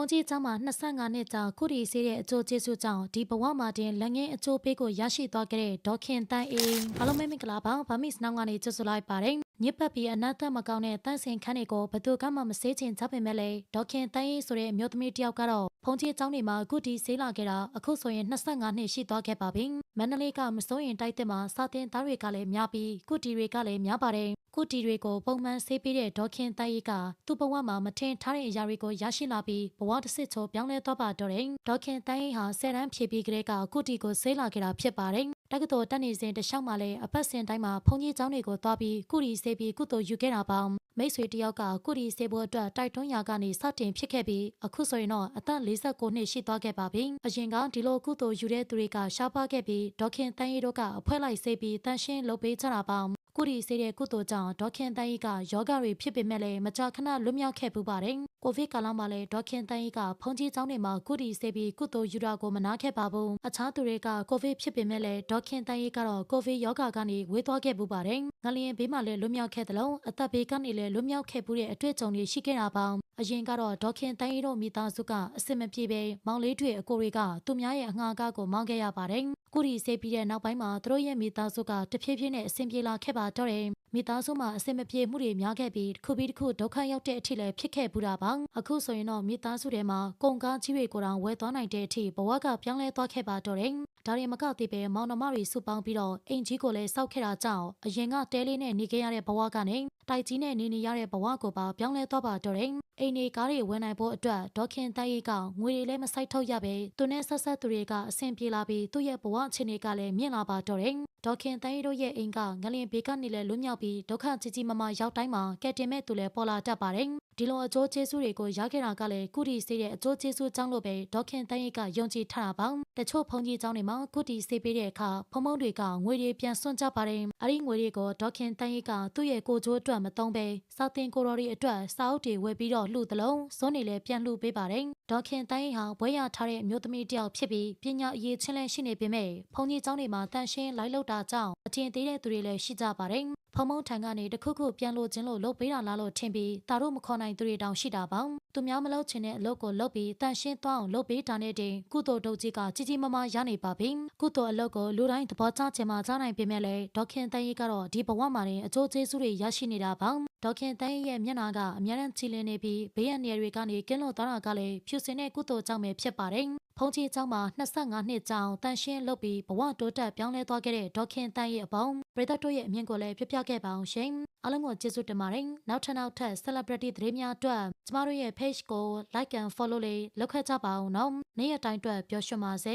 ုန်းကြီးကျောင်းမှာ25နှစ်ကြာကုတီစေးတဲ့အကျိုးကျေးဇူးကြောင့်ဒီဘဝမှာတင်လက်ငင်းအကျိုးပေးကိုရရှိသွားခဲ့တဲ့ဒေါက်ခင်တန်းအေးအားလုံးပဲမင်္ဂလာပါဗမစ်နောင်ကနေကြိုဆိုလိုက်ပါတယ်ညစ်ပတ်ပြီးအနာသက်မကောင်းတဲ့တန့်စင်ခန်းတွေကိုဘယ်သူကမှမစေးချင်ကြပေမဲ့လေဒေါက်ခင်တန်းအေးဆိုတဲ့အမျိုးသမီးတစ်ယောက်ကတော့ဖုန်းကြီးကျောင်းတွေမှာကုတီစေးလာခဲ့တာအခုဆိုရင်25နှစ်ရှိသွားခဲ့ပါပြီမန္တလေးကမစိုးရင်တိုက်တဲ့မှာစာတင်သားတွေကလည်းများပြီးကုတီတွေကလည်းများပါတယ် ကုတီတွေကိုပုံမှန်ဆေးပေးတဲ့ဒေါက်ခင်တန်းအေးကသူ့ဘဝမှာမထင်ထားတဲ့အရာတွေကိုရရှိလာပြီးဘဝတစ်စစ်ချိုပြောင်းလဲသွားပါတော့တယ်ဒေါက်ခင်တန်းအေးဟာဆယ်တန်းဖြည့်ပြီးကလေးကကုတီကိုဆေးလာခဲ့တာဖြစ်ပါတယ်တက္ကသိုလ်တက်နေစဉ်တခြားမှာလည်းအပတ်စဉ်တိုင်းမှာဘုန်းကြီးကျောင်းတွေကိုသွားပြီးကုရီဆေးပြီးကုသိုလ်ယူခဲ့တာပါမိတ်ဆွေတယောက်ကကုရီဆေးဖို့အတွက်တိုက်တွန်းရာကနေစတင်ဖြစ်ခဲ့ပြီးအခုဆိုရင်တော့အသက်49နှစ်ရှိသွားခဲ့ပါပြီအရင်ကဒီလိုကုသိုလ်ယူတဲ့သူတွေကရှားပါခဲ့ပြီးဒေါခင်တန်းရီတို့ကအဖွဲလိုက်ဆေးပြီးတန်ရှင်းလုပ်ပေးကြတာပါ ကုရီဆေးတဲ့ကုသိုလ်ကြောင့်ဒေါခင်တန်းရီကယောဂတွေဖြစ်ပေမဲ့လည်းမကြာခဏလွတ်မြောက်ခဲ့ပူပါတယ်ကိုဗစ်ကာလမှာလည်းဒေါခင်တန်းရီကဖုန်ကြီးကျောင်းတွေမှာကုရီဆေးပြီးကုသိုလ်ယူတာကိုမနာခဲ့ပါဘူးအခြားသူတွေကကိုဗစ်ဖြစ်ပေမဲ့လည်းဒေါခင်တန်းရီကတော့ကိုဗစ်ယောဂကနေဝေးသွားခဲ့ပူပါတယ်ငလျင်ဘေးမှာလည်းလွတ်မြောက်ခဲ့တယ်လို့အသက်ဘေးကနေလည်းလွတ်မြောက်ခဲ့ပူတဲ့အတွေ့အကြုံတွေရှိခဲ့တာပါအရင်ကတော့ဒေါခင်တန်းရီတို့မိသားစုကအစစ်မပြေပဲမောင်လေးတွေအကိုတွေကသူများရဲ့အငှားကားကိုမောင်းခဲ့ရပါတယ်ကုရီဆေးပြီးတဲ့နောက်ပိုင်းမှာသူတို့ရဲ့မိသားစုကတဖြည်းဖြည်းနဲ့အဆင်ပြေလာခဲ့ပါတော့တယ်မိသားစုမှာအဆင်မပြေမှုတွေများခဲ့ပြီးတစ်ခုပြီးတစ်ခုဒုက္ခရောက်တဲ့အထိလည်းဖြစ်ခဲ့ပူတာပါအခုဆိုရင်တော့မိသားစုထဲမှာကုန်ကားကြီးတွေကိုတောင်ဝယ်သွားနိုင်တဲ့အထိဘဝကပြောင်းလဲသွားခဲ့ပါတော့တယ်ဒါတွေမကသေးပဲမောင်နှမတွေစုပေါင်းပြီးတော့အိမ်ကြီးကိုလည်းစောက်ခဲ့တာကြောင့်အရင်ကတဲလေးနဲ့နေခဲ့ရတဲ့ဘဝကနေ တိုက်ကြီးနဲ့နေနေရတဲ့ဘဝကိုပါပြောင်းလဲသွားပါတော့တယ်အိမ်နေကားတွေဝင်နိုင်ဖို့အတွက်ဒေါခင်တိုက်ရိတ်ကငွေတွေလည်းမစိုက်ထုတ်ရပဲသူနဲ့ဆက်ဆက်သူတွေကအဆင်ပြေလာပြီးသူ့ရဲ့ဘဝအခြေအနေကလည်းမြင့်လာပါတော့တယ်ဒေါခင်တန်းရီတို့ရဲ့အိမ်ကငလင်ဘေကနေလည်းလွတ်မြောက်ပြီးဒုက္ခကြီးကြီးမားမားရောက်တိုင်းမှာကဲတင်မဲ့သူလည်းပေါ်လာတတ်ပါတယ်ဒီလိုအကျိုးကျေးဇူးတွေကိုရခဲ့တာကလည်းကုတီစေးတဲ့အကျိုးကျေးဇူးကြောင့်လို့ပဲဒေါခင်တန်းရီကယုံကြည်ထားတာပါတချို့ဘုန်းကြီးကျောင်းတွေမှာကုတီစေးပေးတဲ့အခါဖုံဖုံတွေကငွေတွေပြန်စွန့်ကြပါတယ်အဲ့ဒီငွေတွေကိုဒေါခင်တန်းရီကသူ့ရဲ့ကိုကျိုးအတွက်မသုံးပဲစောက်တင်ကိုတော်တွေအတွက်စာအုပ်တွေဝယ်ပြီးတော့လှူသလုံးစွန်းနေလည်းပြန်လှူပေးပါတယ်ဒေါခင်တန်းရီဟာဘွဲရထားတဲ့အမျိုးသမီးတစ်ယောက်ဖြစ်ပြီးပညာအရေးချင်းလဲရှိနေပေမဲ့ဘုန်းကြီးကျောင်းတွေမှာတန်ရှင်းလိုက်လောက်တာကြောင့်အထင်သေးတဲ့သူတွေလည်းရှိကြပါတယ်။ဖုံဖုံထံကနေတခုခုပြန်လို့ခြင်းလို့လုပ်ပေးတာလားလို့ထင်ပြီးဒါတို့မခေါ်နိုင်သူတွေတောင်ရှိတာပေါ့သူများမလုပ်ချင်တဲ့အလုပ်ကိုလုပ်ပြီးတန်ရှင်းသွားအောင်လုပ်ပေးတာနဲ့တင်ကုသိုလ်ဒုတ်ကြီးကကြီးကြီးမားမားရနိုင်ပါပြီကုသိုလ်အလုပ်ကိုလူတိုင်းသဘောကျချင်မှကြားနိုင်ပေမဲ့လည်းဒေါခင်တန်ရီကတော့ဒီဘဝမှာတင်အကျိုးကျေးဇူးတွေရရှိနေတာပေါ့ဒေါခင်တန်ရီရဲ့မျက်နှာကအများနဲ့ချီလင်းနေပြီးဘေးရန်နေတွေကနေကင်းလွတ်သွားတာကလည်းဖြူစင်တဲ့ကုသိုလ်ကြောင့်ပဲဖြစ်ပါတယ်ဖုန်ကြီးကျောင်းမှာ25နှစ်ကျောင်းတန်ရှင်းလုပ်ပြီးဘဝတိုးတက်ပြောင်းလဲသွားခဲ့တဲ့ဒေါခင်တန်ရီအပေါင်းပရိသတ်တို့ရဲ့အမြင်ကိုလည်းပြပြပြခဲ့ပါအောင်ရှင်အားလုံးကိုကျေးဇူးတင်ပါတယ်နောက်ထပ်နောက်ထပ် celebrity သတင်းများအတွက်ကျမတို့ရဲ့ page ကို like and follow လေးလုပ်ခဲ့ကြပါအောင်နော်နေ့ရက်တိုင်းအတွက်ပျော်ရွှင်ပါစေ